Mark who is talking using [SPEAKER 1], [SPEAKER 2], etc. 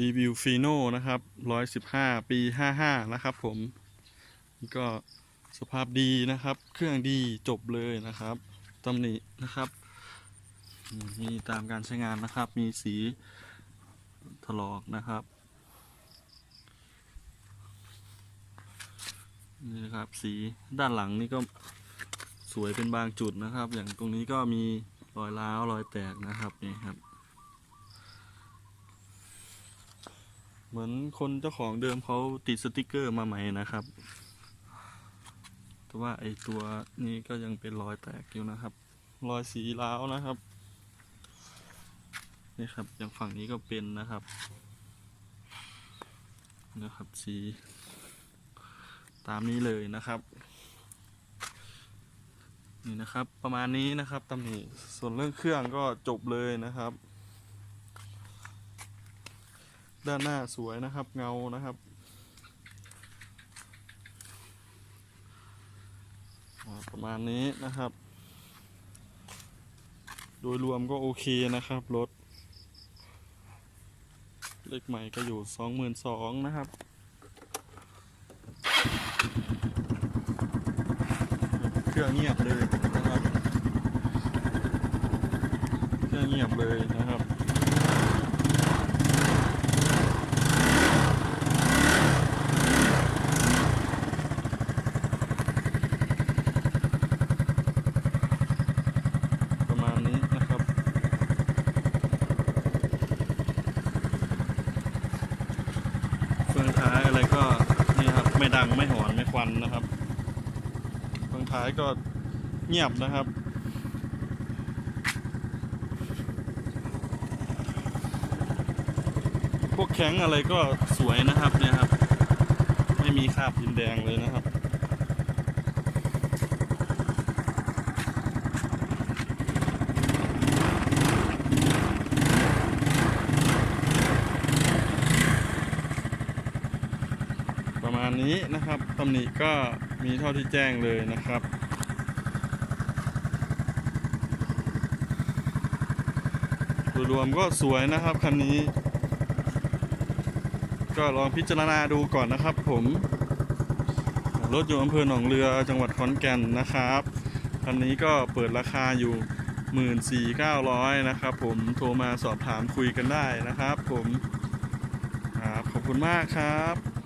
[SPEAKER 1] รีวิวฟีโน่นะครับร้อยสิบห้าปีห้าห้านะครับผมนี่ก็สภาพดีนะครับ เครื่องดีจบเลยนะครับตำหนินะครับมมีตามการใช้งานนะครับ มีสีถลอกนะครับนี่นะครับสีด้านหลังนี่ก็สวยเป็นบางจุดนะครับ อย่างตรงนี้ก็มีรอยร้าวรอยแตกนะครับนี่ครับ เหมือนคนเจ้าของเดิมเขาติดสติกเกอร์มาใหม่นะครับ แต่ว่าไอตัวนี้ก็ยังเป็นรอยแตกอยู่นะครับ รอยสีร้าวนะครับ นี่ครับ อย่างฝั่งนี้ก็เป็นนะครับ นะครับ สี ตามนี้เลยนะครับ นี่นะครับ ประมาณนี้นะครับตำหนิส่วนเรื่องเครื่องก็จบเลยนะครับ ด้านหน้าสวยนะครับเงานะครับประมาณนี้นะครับ โดยรวมก็โอเคนะครับรถเลขใหม่ก็อยู่สองหมื่นสองนะครับเครื่องเงียบเลยนะครับเครื่องเงียบเลยนะมาณนี้นะครับ เฟืองท้ายอะไรก็นี่ครับไม่ดังไม่หอนไม่ควันนะครับเฟืองท้ายก็เงียบนะครับพวกแข้งอะไรก็สวยนะครับเนี่ยครับ ไม่มีคราบดินแดงเลยนะครับ ประมานี้นะครับตำหนิก็มีเท่าที่แจ้งเลยนะครับ โดยรวมก็สวยนะครับคันนี้ ก็ลองพิจารณาดูก่อนนะครับผม รถอยู่อำเภอหนองเรือจังหวัดขอนแก่นนะครับ คันนี้ก็เปิดราคาอยู่14,900 นะครับผมโทรมาสอบถามคุยกันได้นะครับผมขอบคุณมากครับ